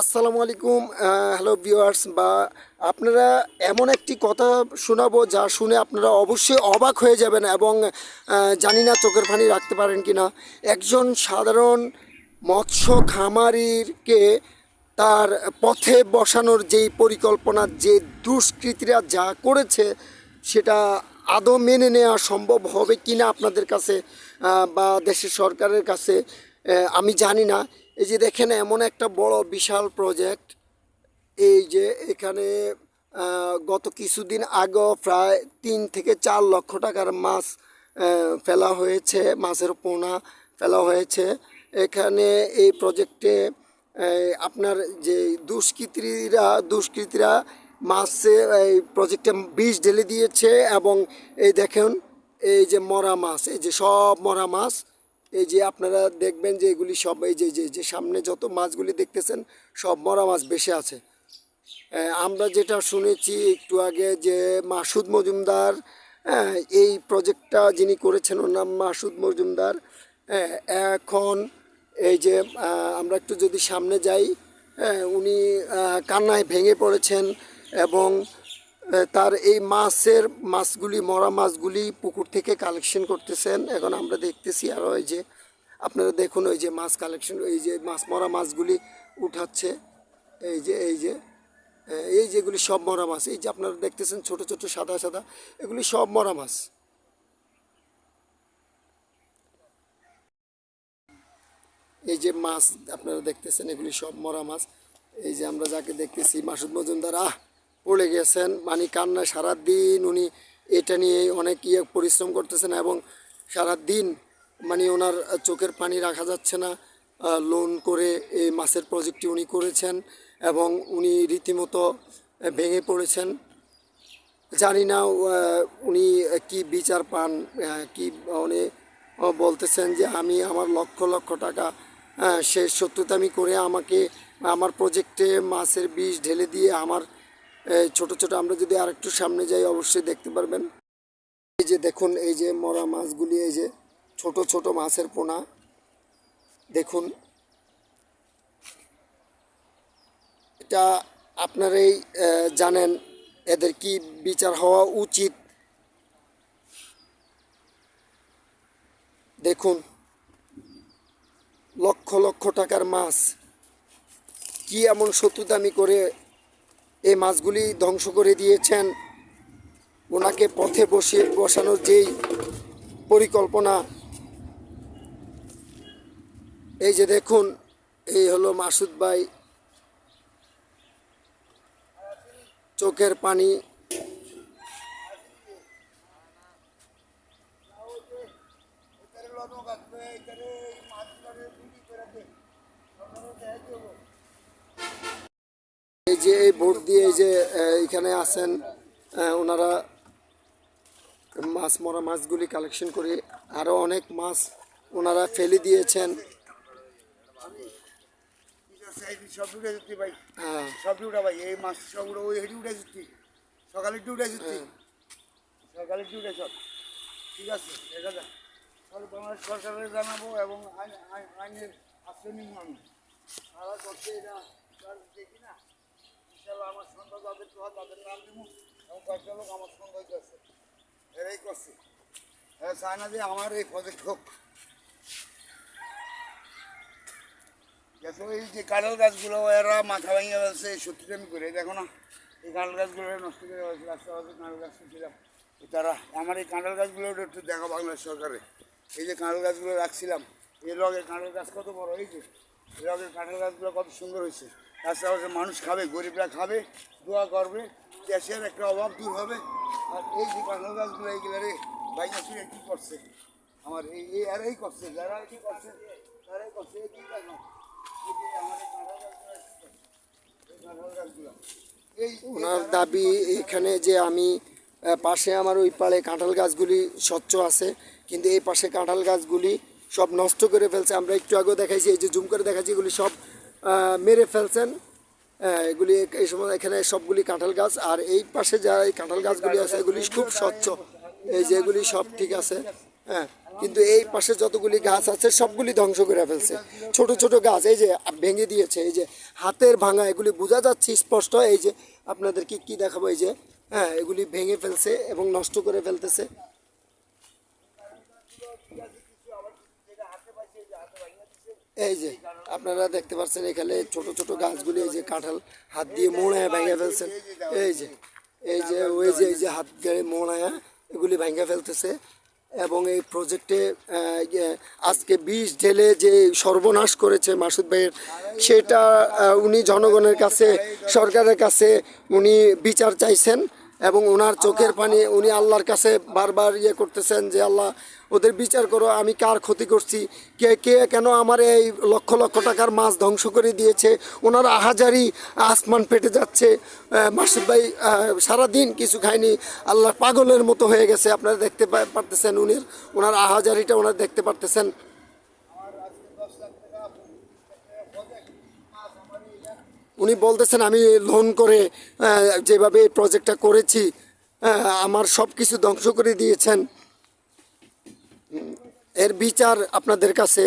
আসসালামু আলাইকুম hello viewers, বা আপনারা এমন একটি কথা শোনাবো যা শুনে আপনারা অবশ্যই অবাক হয়ে যাবেন এবং জানি না চোখের পানি রাখতে পারেন কি না একজন সাধারণ মৎস্য খামারিরকে তার পথে বসানোর যেই পরিকল্পনা, যে দুষ্কৃতীরা যা করেছে, সেটা আদৌ মেনে নেওয়া সম্ভব হবে কি না আপনাদের কাছে বা দেশের সরকারের কাছে আমি জানি না। এই যে দেখেন, এমন একটা বড়, বিশাল প্রজেক্ট এই যে এখানে গত কিছুদিন আগেও প্রায় তিন থেকে চার লক্ষ টাকার মাছ ফেলা হয়েছে, মাছের পোনা ফেলা হয়েছে। এখানে এই প্রজেক্টে আপনার যে দুষ্কৃতীরা দুষ্কৃতীরা মাছে, এই প্রজেক্টে বিষ ঢেলে দিয়েছে এবং এই দেখেন, এই যে মরা মাছ, এই যে সব মরা মাছ এই যে আপনারা দেখবেন যে এগুলি সব এই যে যে যে সামনে যত মাছগুলি দেখতেছেন, সব মরা মাছ বেশি আছে। আমরা যেটা শুনেছি একটু আগে যে মাসুদ মজুমদার এই প্রজেক্টটা যিনি করেছেন, ওর নাম মাসুদ মজুমদার। এখন এই যে আমরা একটু যদি সামনে যাই উনি কান্নায় ভেঙে পড়েছেন এবং তার এই মাছের মাছগুলি, মরা মাছগুলি পুকুর থেকে কালেকশন করতেছেন। এখন আমরা দেখতেছি আরও এই যে, আপনারা দেখুন ওই যে মাছ কালেকশন এই যে মাছ, মরা মাছগুলি উঠাচ্ছে। এই যে এই যে এই যেগুলি সব মরা মাছ, এই যে আপনারা দেখতেছেন ছোট ছোট, সাদা সাদা, এগুলি সব মরা মাছ। এই যে মাছ, আপনারা দেখতেছেন এগুলি সব মরা মাছ। এই যে আমরা যাকে দেখতেছি, মাসুদ মজুমদার, আহ! পড়ে গেছেন। মানে কান্নায় সারাদিন উনি এটা নিয়ে অনেক ইয়ে পরিশ্রম করতেছেন এবং সারাদিন মানে ওনার চোখের পানি রাখা যাচ্ছে না। লোন করে এই মাছের প্রজেক্টটি উনি করেছেন এবং উনি রীতিমতো ভেঙে পড়েছেন। জানি না উনি কি বিচার পান কি উনি বলতেছেন যে আমি আমার লক্ষ লক্ষ টাকা সে সত্যতামি করে আমাকে আমার প্রজেক্টে মাছের বিষ ঢেলে দিয়ে আমার ছোট ছোট আমরা যদি আরেকটু সামনে যাই, অবশ্যই দেখতে পারবেন। এই যে দেখুন, এই যে মরা মাছগুলি, এই যে ছোট ছোট মাছের পোনা। দেখুন, এটা আপনারাই জানেন এদের কি বিচার হওয়া উচিত। দেখুন, লক্ষ লক্ষ টাকার মাছ। কি এমন শত্রুতামি করে এই মাছগুলি ধ্বংস করে দিয়েছেন। ওনাকে পথে বসিয়ে বসানোর যেই পরিকল্পনা, এই যে দেখুন, এই হলো মাসুদ ভাই। চোখের পানি যে এই বোট দিয়ে এই যে এখানে আছেন ওনারা মাছ মরা মাছগুলি কালেকশন করে আরও অনেক মাছ ওনারা ফেলে দিয়েছেন হ্যাঁ সকালে উঠে সকালে ঠিক আছে জানাব এবং আইন আইন- আইনের আশ্রয় আমি তারা করছে এটা দেখি না আমার সন্ধ্যা যাদের হয় করছে। এরা আমার এই প্রজেক্ট হোক। এই যে কাঁঠাল গাছগুলো, এরা মাথা ভেঙে ফেলছে সত্যি আমি করে দেখো না। এই কাঁঠাল গাছগুলো নষ্ট করে ফেলছে, রাস্তা পাশে কাঁঠাল গাছ ছিলাম। তারা, আমার এই কাঁঠাল গাছগুলো একটু দেখো বাংলাদেশ সরকারে। এই যে কাঁঠাল গাছগুলো রাখছিলাম, এই রঙের কাঁঠাল গাছ কত বড়, এই যে। রঙের কাঁঠাল গাছগুলো কত সুন্দর হয়েছে। পাশে মানুষ খাবে গরিবরা খাবে দোয়া করবে গ্যাসের একটা অভাব দূর হবে। আর এই যে কাঁঠাল গাছগুলো এইগুলো রে বাইনা চুরে কী করছে? আমার এই এই আর এই করছে যারা কি করছে তারাই করছে এই কি দেখো আমাদের কাঁঠাল গাছগুলো কি করছে? এই কাঁঠাল গাছগুলো। এই ওনার দাবি এখানে যে আমি পাশে আমার ওই পাড়ে কাঁঠাল গাছগুলি স্বচ্ছ আছে কিন্তু এই পাশে কাঁঠাল গাছগুলি সব নষ্ট করে ফেলছে। আমরা একটু আগেও দেখাইছি, এই যে জুম করে দেখাচ্ছি এগুলি সব মেরে ফেলছেন। এগুলি এই সময় এখানে সবগুলি কাঁঠাল গাছ, আর এই পাশে যা এই কাঁঠাল গাছগুলি আছে, এগুলি খুব স্বচ্ছ। এই যে এগুলি সব ঠিক আছে হ্যাঁ। কিন্তু এই পাশে যতগুলি গাছ আছে, সবগুলি ধ্বংস করে ফেলছে। ছোট ছোট গাছ, এই যে ভেঙে দিয়েছে, এই যে হাতের ভাঙা, এগুলি বোঝা যাচ্ছে স্পষ্ট। এই যে আপনাদেরকে কি দেখাবো, এই যে হ্যাঁ এগুলি ভেঙে ফেলছে এবং নষ্ট করে ফেলতেছে। এই যে আপনারা দেখতে পাচ্ছেন এখানে ছোট ছোট গাছগুলি এই যে কাঁঠাল হাত দিয়ে মোড়ায় ভেঙে ফেলছেন। এই যে এই যে ওই যে এই যে হাত দিয়ে মোড়ায় এগুলি ভেঙে ফেলতেছে। এবং এই প্রজেক্টে ইয়ে, আজকে বিষ ঢেলে যে সর্বনাশ করেছে মাসুদ ভাইয়ের সেটা উনি জনগণের কাছে সরকারের কাছে উনি বিচার চাইছেন। এবং ওনার চোখের পানি উনি আল্লাহর কাছে বারবার ইয়ে করতেছেন যে আল্লাহ ওদের বিচার করো আমি কার ক্ষতি করছি? কে কে কেন আমার এই লক্ষ লক্ষ টাকার মাছ ধ্বংস করে দিয়েছে? ওনার আহাজারি আসমান পেটে যাচ্ছে। মাসুদ ভাই সারাদিন কিছু খায়নি। আল্লাহ পাগলের মতো হয়ে গেছে আপনারা দেখতে পারতেছেন উনি ওনার আহাজারিটা ওনার দেখতে পারতেছেন। উনি বলতেছেন, আমি লোন করে যেভাবে এই প্রজেক্টটা করেছি আমার সব কিছু ধ্বংস করে দিয়েছেন। এর বিচার আপনাদের কাছে